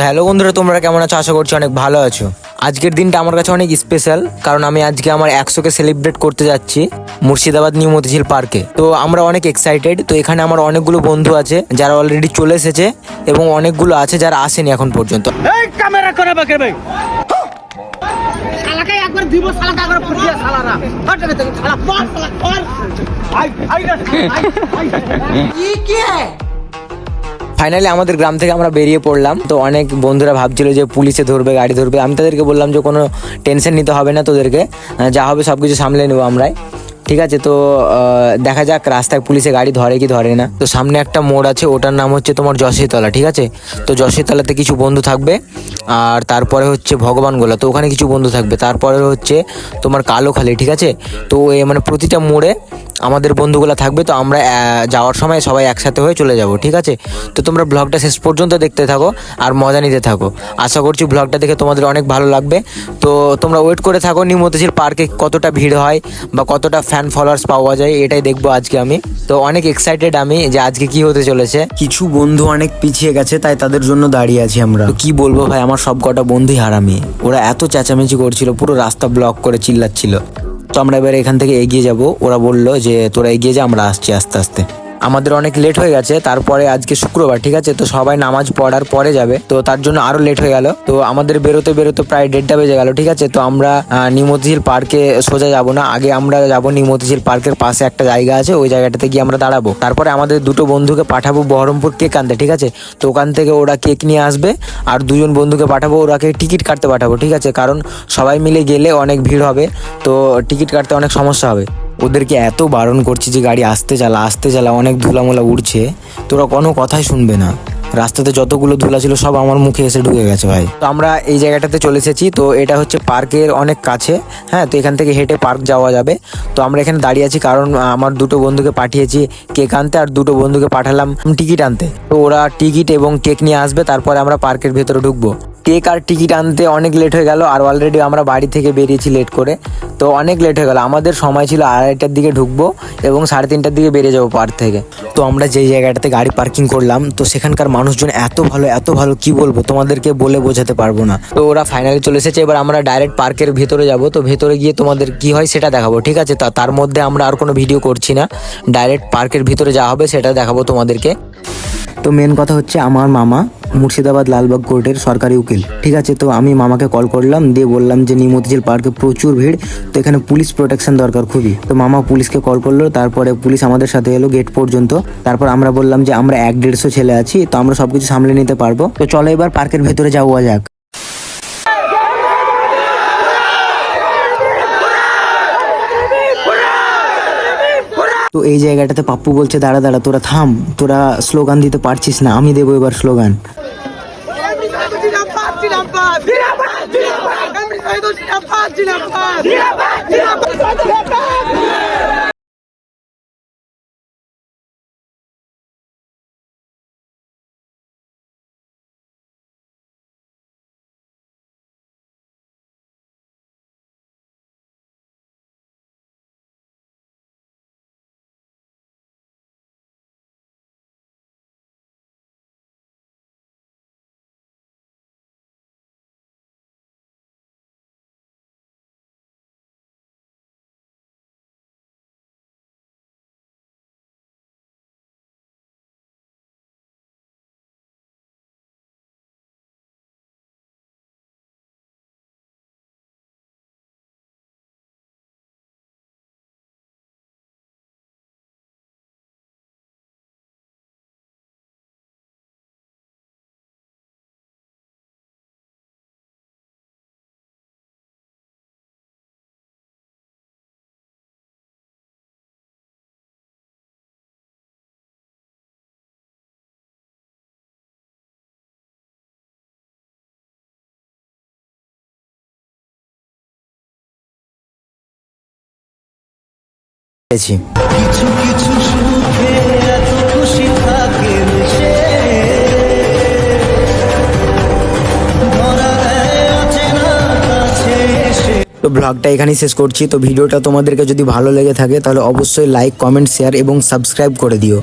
Hello বন্ধুরা তোমরা কেমন আছো? আশা করছি অনেক ভালো আছো। আজকের দিনটা আমার কাছে অনেক স্পেশাল কারণ আমি আজকে আমার একশোকে সেলিব্রেট করতে যাচ্ছি মুর্শিদাবাদ নিউ মতিঝিল পার্কে তো আমরা অনেক এক্সাইটেড তো এখানে আমার অনেকগুলো বন্ধু আছে যারা অলরেডি চলে এসেছে এবং অনেকগুলো আছে যারা আসেনি এখন পর্যন্ত। এই ক্যামেরা করে বাকে ভাই। শালাকে একবার ফাইনালি আমাদের গ্রাম থেকে আমরা বেরিয়ে পড়লাম। তো অনেক বন্ধুরা ভাবছিল যে পুলিশে ধরবে, গাড়ি ধরবে। আমি তাদেরকে বললাম যে, কোনো টেনশন নিতে হবে না তোদেরকে। যা হবে সব কিছু সামলে নেব আমরাই। ঠিক আছে, তো দেখা যাক রাস্তায় পুলিশে গাড়ি ধরে কি ধরে না। তো সামনে একটা মোড় আছে, ওটার নাম হচ্ছে তোমার যশীতলা, ঠিক আছে? তো যশীতলাতে কিছু বন্ধু থাকবে, আর তারপরে হচ্ছে ভগবানগোলা। তো ওখানে কিছু বন্ধু থাকবে, তারপরে হচ্ছে তোমার কালোখালি, ঠিক আছে? তো মানে প্রতিটা মোড়ে আমাদের বন্ধুগুলো থাকবে তো আমরা যাওয়ার সময় সবাই একসাথে হয়ে চলে যাব ঠিক আছে? তো তোমরা ব্লগটা শেষ পর্যন্ত দেখতে থাকো আর মজা নিতে থাকো। আশা করছি ব্লগটা দেখে তোমাদের অনেক ভালো লাগবে। তো তোমরা ওয়েট করে থাকো নিউ মতিঝিল পার্কে কতটা ভিড় হয় বা কতটা ফ্যান ফলোয়ার্স পাওয়া যায় এটাই দেখব আজকে আমি। তো অনেক এক্সাইটেড আমি যে আজকে কি হতে চলেছে। কিছু বন্ধু অনেক পিছিয়ে গেছে তাই তাদের জন্য দাঁড়িয়ে আছি আমরা। কি বলব ভাই আমার সব কটা বন্ধুই হারামি। ওরা এত চেঁচামেচি করছিল পুরো রাস্তা ব্লক করে চিল্লাচ্ছিল। তো আমরা এবার এখান থেকে এগিয়ে যাব। ওরা বলল যে, তোরা এগিয়ে যা, আমরা আসছি আস্তে আস্তে। আমাদের অনেক লেট হয়ে গেছে, তারপরে আজকে শুক্রবার, ঠিক আছে? তো সবাই নামাজ পড়ার পরে যাবে, তো তার জন্য আরও লেট হয়ে গেল। তো আমাদের বেরোতে বেরোতে প্রায় দেড়টা বেজে গেল, ঠিক আছে? তো আমরা নিমতিঝিল পার্কে সোজা যাব না। আগে আমরা যাব নিমতিঝিল পার্কের পাশে একটা জায়গা আছে, ওই জায়গাটাতে গিয়ে আমরা দাঁড়াবো। তারপরে আমাদের দুটো বন্ধুকে পাঠাবো বহরমপুর কেক আনতে, ঠিক আছে? তো ওখান থেকে ওরা কেক নিয়ে আসবে, আর দুজন বন্ধুকে পাঠাবো, ওরাকে টিকিট কাটতে পাঠাবো, ঠিক আছে? কারণ সবাই মিলে গেলে অনেক ভিড় হবে, তো টিকিট কাটতে অনেক সমস্যা হবে। ওদেরকে এত বারণ করছি যে গাড়ি আসতে চালা আসতে চালা, অনেক ধুলামোলা উড়ছে। তোরা কোনো কথাই শুনবে না। রাস্তাতে যতগুলো ধুলা ছিল সব আমার মুখে এসে ঢুকে গেছে ভাই। তো আমরা এই জায়গাটাতে চলে এসেছি। তো এটা হচ্ছে পার্কের অনেক কাছে। হ্যাঁ তো এখান থেকে হেঁটে পার্ক যাওয়া যাবে। তো আমরা এখানে দাঁড়িয়ে আছি কারণ আমার দুটো বন্ধুকে পাঠিয়েছি কেক আনতে আর দুটো বন্ধুকে পাঠালাম টিকিট আনতে। তো ওরা টিকিট এবং কেক নিয়ে আসবে, তারপরে আমরা পার্কের ভেতরে ঢুকবো। কেক আর টিকিট আনতে অনেক লেট হয়ে গেল আর অলরেডি আমরা বাড়ি থেকে বেরিয়েছি লেট করে। তো অনেক লেট হয়ে গেল। আমাদের সময় ছিল আড়াইটার দিকে ঢুকবো এবং সাড়ে তিনটার দিকে বেরিয়ে যাব পার্ক থেকে। তো আমরা যেই জায়গাটাতে গাড়ি পার্কিং করলাম, তো সেখানকার মানুষজন এত ভালো এত ভালো, কি বলব? তোমাদেরকে বলে বোঝাতে পারব না। তো ওরা ফাইনালি চলে এসেছে। এবার আমরা ডাইরেক্ট পার্কের ভেতরে যাব। তো ভেতরে গিয়ে তোমাদের কি হয় সেটা দেখাবো, ঠিক আছে? তা, তার মধ্যে আমরা আর কোনো ভিডিও করছি না। ডাইরেক্ট পার্কের ভিতরে যা হবে সেটা দেখাবো তোমাদেরকে। তো মেন কথা হচ্ছে আমার মামা মুর্শিদাবাদ লালবাগ কোর্টের সরকারি উকিল। ঠিক আছে, তো আমি মামাকে কল করলাম, দিয়ে বললাম যে নিমতিঝিল পার্কে প্রচুর ভিড়, তো এখানে পুলিশ প্রোটেকশন দরকার খুবই। তো মামা পুলিশকে কল করল, তারপরে পুলিশ আমাদের সাথে এলো গেট পর্যন্ত। তারপর আমরা বললাম যে আমরা এক দেড়শো ছেলে আছি, তো আমরা সবকিছু সামলে নিতে পারব। তো চলো এবার পার্কের ভেতরে যাওয়া যাক। তো এই জায়গাটাতে পাপ্পু বলছে দাঁড়া দাঁড়া তোরা থাম তোরা স্লোগান দিতে পারছিস না আমি দেবো এবার স্লোগান পেয়েছি। তো ব্লগটা এখানেই শেষ করছি। তো ভিডিওটা তোমাদেরকে যদি ভালো লেগে থাকে, তাহলে অবশ্যই লাইক কমেন্ট শেয়ার এবং সাবস্ক্রাইব করে দিও।